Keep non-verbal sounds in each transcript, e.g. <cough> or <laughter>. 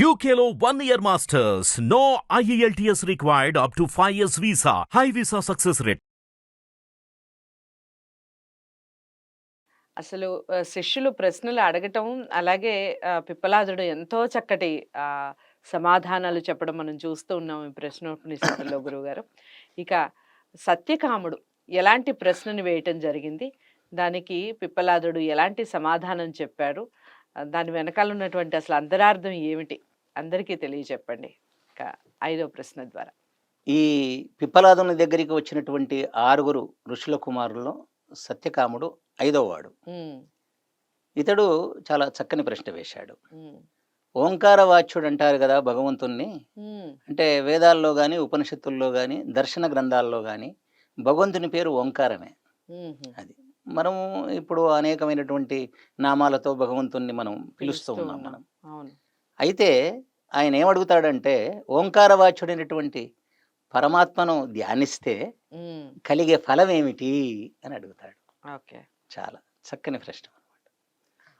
యూకేలో one year masters no IELTS required up to five years visa high visa success rate అసలు శిష్యులు ప్రశ్నలు అడగటం అలాగే పిప్పలాదుడు ఎంతో చక్కటి సమాధానాలు చెప్పడం మనం చూస్తూ ఉన్నాం ఈ ప్రశ్నోపనిషత్తుల్లో గురువుగారు. ఇక సత్యకాముడు ఎలాంటి ప్రశ్నను వేయటం జరిగింది? దానికి పిప్పలాదుడు ఎలాంటి సమాధానం చెప్పాడు? దాని వెనకాల ఉన్నటువంటి అసలు అంతరార్థం ఏమిటి? అందరికీ తెలియచెప్పండి ఇక ఐదో ప్రశ్న ద్వారా. ఈ పిప్పలాదుని దగ్గరికి వచ్చినటువంటి ఆరుగురు ఋషుల కుమారుల్లో సత్యకాముడు ఐదవవాడు. ఇతడు చాలా చక్కని ప్రశ్న వేశాడు. ఓంకార వాచ్యుడు అంటారు కదా భగవంతుణ్ణి. అంటే వేదాల్లో కానీ ఉపనిషత్తుల్లో కానీ దర్శన గ్రంథాల్లో కానీ భగవంతుని పేరు ఓంకారమే. అది. మనము ఇప్పుడు అనేకమైనటువంటి నామాలతో భగవంతుణ్ణి మనం పిలుస్తూ ఉన్నాం. మనం. అయితే ఆయన ఏమడుగుతాడంటే ఓంకార వాచ్యుడైనటువంటి పరమాత్మను ధ్యానిస్తే కలిగే ఫలం ఏమిటి అని అడుగుతాడు. ఓకే. చాలా చక్కని ప్రశ్న అనమాట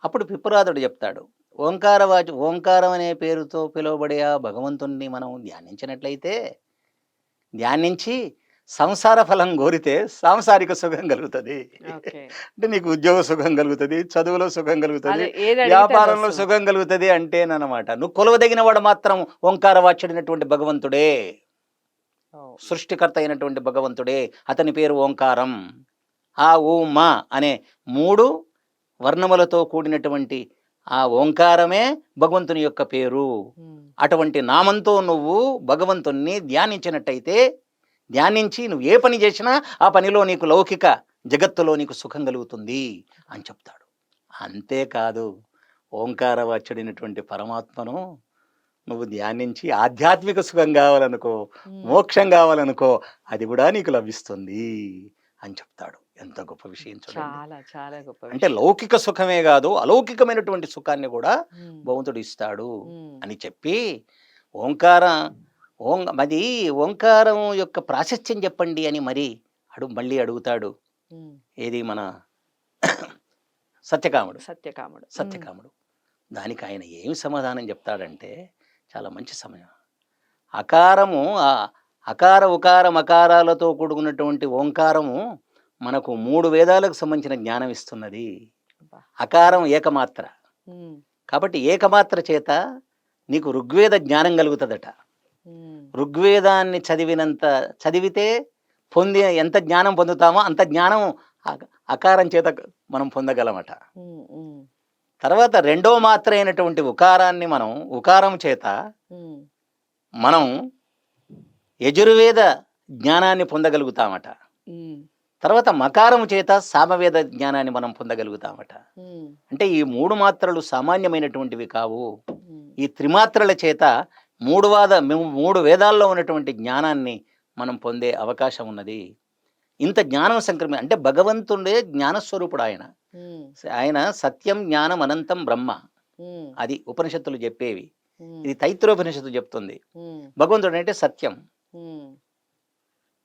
అప్పుడు పిప్పరాదుడు చెప్తాడు ఓంకార వాచ ఓంకారం అనే పేరుతో పిలువబడే ఆ భగవంతుణ్ణి మనం ధ్యానించినట్లయితే ధ్యానించి సంసార ఫలం కోరితే సాంసారిక సుఖం కలుగుతుంది. అంటే నీకు ఉద్యోగ సుఖం కలుగుతుంది చదువులో సుఖం కలుగుతుంది వ్యాపారంలో. సుఖం కలుగుతుంది అంటేనమాట నువ్వు కొలవదగిన వాడు మాత్రం ఓంకార వాచ్యుడైనటువంటి భగవంతుడే. ఓ, సృష్టికర్త అయినటువంటి భగవంతుడే. అతని పేరు ఓంకారం. ఆ ఊ మా అనే మూడు వర్ణములతో కూడినటువంటి ఆ ఓంకారమే భగవంతుని యొక్క పేరు. అటువంటి నామంతో నువ్వు భగవంతుణ్ణి ధ్యానించినట్టయితే ధ్యానించి నువ్వు ఏ పని చేసినా ఆ పనిలో నీకు లౌకిక జగత్తులో నీకు సుఖం కలుగుతుంది అని చెప్తాడు. అంతేకాదు ఓంకారవాచ్యుడైనటువంటి పరమాత్మను నువ్వు ధ్యానించి ఆధ్యాత్మిక సుఖం కావాలనుకో మోక్షం కావాలనుకో అది కూడా నీకు లభిస్తుంది అని చెప్తాడు. ఎంత గొప్ప విషయం చాలా చాలా గొప్ప అంటే. లౌకిక సుఖమే కాదు అలౌకికమైనటువంటి సుఖాన్ని కూడా భగవంతుడు ఇస్తాడు అని చెప్పి ఓంకార ఓం అది ఓంకారం యొక్క ప్రాశస్త్యం చెప్పండి అని మరి అడు మళ్ళీ అడుగుతాడు. ఏది మన సత్యకాముడు. సత్యకాముడు. సత్యకాముడు. దానికి ఆయన ఏమి సమాధానం చెప్తాడంటే చాలా మంచి సమయం. అకారము ఆ అకార ఉకార మకారాలతో కూడుకున్నటువంటి ఓంకారము మనకు మూడు వేదాలకు సంబంధించిన జ్ఞానం ఇస్తున్నది. అకారం ఏకమాత్ర. కాబట్టి ఏకమాత్ర చేత నీకు ఋగ్వేద జ్ఞానం కలుగుతుందట. ఋగ్వేదాన్ని చదివినంత చదివితే పొంది ఎంత జ్ఞానం పొందుతామో అంత జ్ఞానం అకారం చేత మనం పొందగలమట. తర్వాత రెండో మాత్ర అయినటువంటి ఉకారాన్ని మనం ఉకారం చేత మనం యజుర్వేద జ్ఞానాన్ని పొందగలుగుతామట. తర్వాత మకారం చేత సామవేద జ్ఞానాన్ని మనం పొందగలుగుతామట. అంటే ఈ మూడు మాత్రలు సామాన్యమైనటువంటివి కావు. ఈ త్రిమాత్రల చేత మూడు వాద మూడు వేదాల్లో ఉన్నటువంటి జ్ఞానాన్ని మనం పొందే అవకాశం ఉన్నది. ఇంత జ్ఞానం సంక్రమి అంటే భగవంతుడే జ్ఞానస్వరూపుడు ఆయన. ఆయన సత్యం జ్ఞానం అనంతం బ్రహ్మ. అది ఉపనిషత్తులు చెప్పేవి. ఇది తైత్రోపనిషత్తు చెప్తుంది. భగవంతుడు అంటే సత్యం.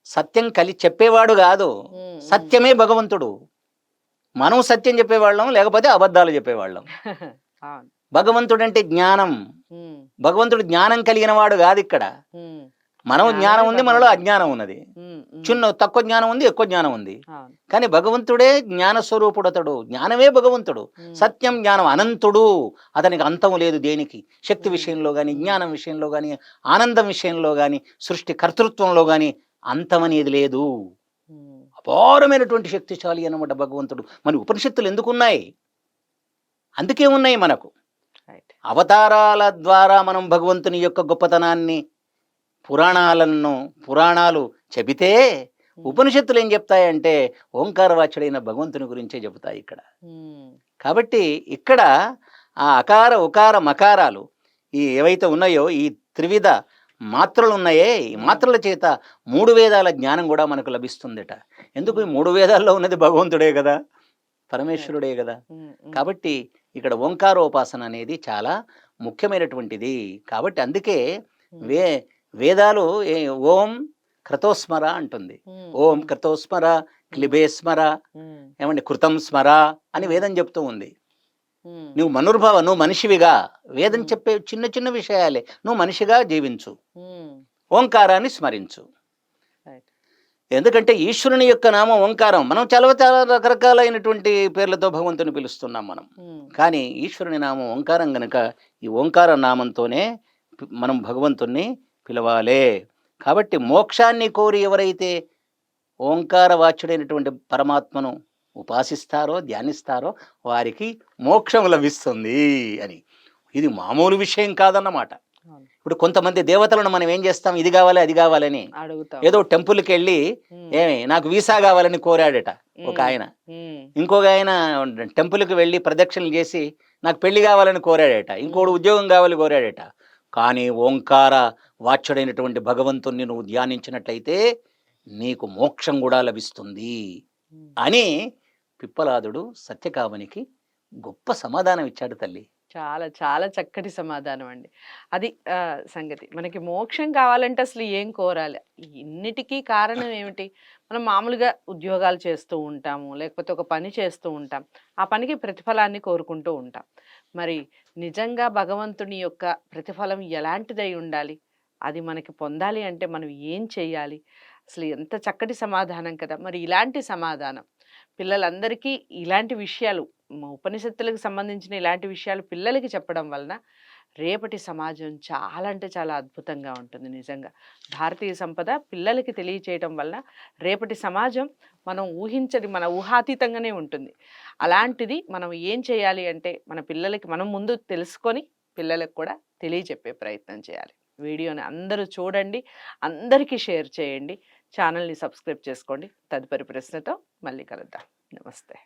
సత్యం కలి చెప్పేవాడు కాదు. సత్యమే భగవంతుడు. మనం సత్యం చెప్పేవాళ్ళం లేకపోతే అబద్ధాలు చెప్పేవాళ్ళం. <laughs> భగవంతుడు అంటే జ్ఞానం భగవంతుడు జ్ఞానం కలిగిన వాడు కాదు ఇక్కడ. మనం జ్ఞానం ఉంది మనలో. అజ్ఞానం ఉన్నది. చిన్న తక్కువ జ్ఞానం ఉంది ఎక్కువ జ్ఞానం ఉంది. కానీ భగవంతుడే జ్ఞాన స్వరూపుడు అతడు. జ్ఞానమే భగవంతుడు. సత్యం జ్ఞానం అనంతుడు. అతనికి అంతం లేదు దేనికి. శక్తి. విషయంలో కానీ జ్ఞానం విషయంలో కానీ ఆనందం విషయంలో కానీ సృష్టి కర్తృత్వంలో కానీ అంతం అనేది లేదు అపారమైనటువంటి శక్తిశాలి అన్నమాట భగవంతుడు. మరి ఉపనిషత్తులు ఎందుకున్నాయి? అందుకే ఉన్నాయి మనకు. అవతారాల ద్వారా మనం భగవంతుని యొక్క గొప్పతనాన్ని పురాణాలను పురాణాలు చెబితే ఉపనిషత్తులు ఏం చెప్తాయంటే ఓంకారవాచుడైన భగవంతుని గురించే చెబుతాయి ఇక్కడ. కాబట్టి ఇక్కడ ఆ అకార ఉకార మకారాలు ఈ ఏవైతే ఉన్నాయో ఈ త్రివిధ మాత్రలు ఉన్నాయే ఈ మాత్రల చేత మూడు వేదాల జ్ఞానం కూడా మనకు లభిస్తుందట. ఎందుకు ఈ మూడు వేదాల్లో ఉన్నది భగవంతుడే కదా? పరమేశ్వరుడే కదా? కాబట్టి ఇక్కడ ఓంకారోపాసన అనేది చాలా ముఖ్యమైనటువంటిది. కాబట్టి అందుకే వే వేదాలు ఏ- ఓం క్రతోస్మర అంటుంది. ఓం క్రతోస్మర క్లిబే స్మర ఏమండి కృతం స్మర అని వేదం చెప్తూ ఉంది. నువ్వు మనుర్భావ నువ్వు మనిషివిగా. వేదం. చెప్పే చిన్న చిన్న విషయాలే. నువ్వు మనిషిగా జీవించు. ఓంకారాన్ని స్మరించు. ఎందుకంటే ఈశ్వరుని యొక్క నామం ఓంకారం. మనం చాలా చాలా రకరకాలైనటువంటి పేర్లతో భగవంతుని పిలుస్తున్నాం మనం. కానీ ఈశ్వరుని నామం ఓంకారం గనక ఈ ఓంకార నామంతోనే మనం భగవంతుణ్ణి పిలవాలే. కాబట్టి మోక్షాన్ని కోరి ఎవరైతే ఓంకార వాచ్యుడైనటువంటి పరమాత్మను ఉపాసిస్తారో ధ్యానిస్తారో వారికి మోక్షం లభిస్తుంది అని. ఇది మామూలు విషయం కాదన్నమాట. ఇప్పుడు కొంతమంది దేవతలను మనం ఏం చేస్తాం? ఇది కావాలి అది కావాలని. అడుగుతాం. ఏదో టెంపుల్కి వెళ్ళి ఏమి నాకు వీసా కావాలని కోరాడట ఒక ఆయన. ఇంకొక ఆయన టెంపుల్కి వెళ్ళి ప్రదక్షిణలు చేసి నాకు పెళ్ళి కావాలని కోరాడట. ఇంకోడు ఉద్యోగం కావాలి కోరాడట. కానీ ఓంకార వాచ్యుడైనటువంటి భగవంతుణ్ణి నువ్వు ధ్యానించినట్లయితే నీకు మోక్షం కూడా లభిస్తుంది. అని పిప్పలాదుడు సత్యకామనికి గొప్ప సమాధానం ఇచ్చాడు తల్లి. చాలా చాలా చక్కటి సమాధానం అండి. అది సంగతి. మనకి మోక్షం కావాలంటే అసలు ఏం కోరాలి? ఇన్నిటికీ కారణం ఏమిటి? మనం మామూలుగా ఉద్యోగాలు చేస్తూ ఉంటాము లేకపోతే ఒక పని చేస్తూ ఉంటాం. ఆ పనికి ప్రతిఫలాన్ని కోరుకుంటూ ఉంటాం. మరి నిజంగా భగవంతుని యొక్క ప్రతిఫలం ఎలాంటిదై ఉండాలి? అది మనకి పొందాలి అంటే మనం ఏం చేయాలి? అసలు ఎంత చక్కటి సమాధానం కదా! మరి ఇలాంటి సమాధానం. పిల్లలందరికీ ఇలాంటి విషయాలు ఉపనిషత్తులకు సంబంధించిన ఇలాంటి విషయాలు పిల్లలకి చెప్పడం వలన రేపటి సమాజం చాలా అంటే చాలా అద్భుతంగా ఉంటుంది నిజంగా. భారతీయ సంపద పిల్లలకి తెలియచేయటం వలన రేపటి సమాజం మనం ఊహించని మన ఊహాతీతంగానే ఉంటుంది. అలాంటిది మనం ఏం చేయాలి అంటే మన పిల్లలకి మనం ముందు తెలుసుకొని పిల్లలకు కూడా తెలియజెప్పే ప్రయత్నం చేయాలి. వీడియోని అందరూ చూడండి అందరికీ షేర్ చేయండి ఛానల్ని సబ్స్క్రైబ్ చేసుకోండి. తదుపరి ప్రశ్నతో మళ్ళీ కలుద్దాం. నమస్తే.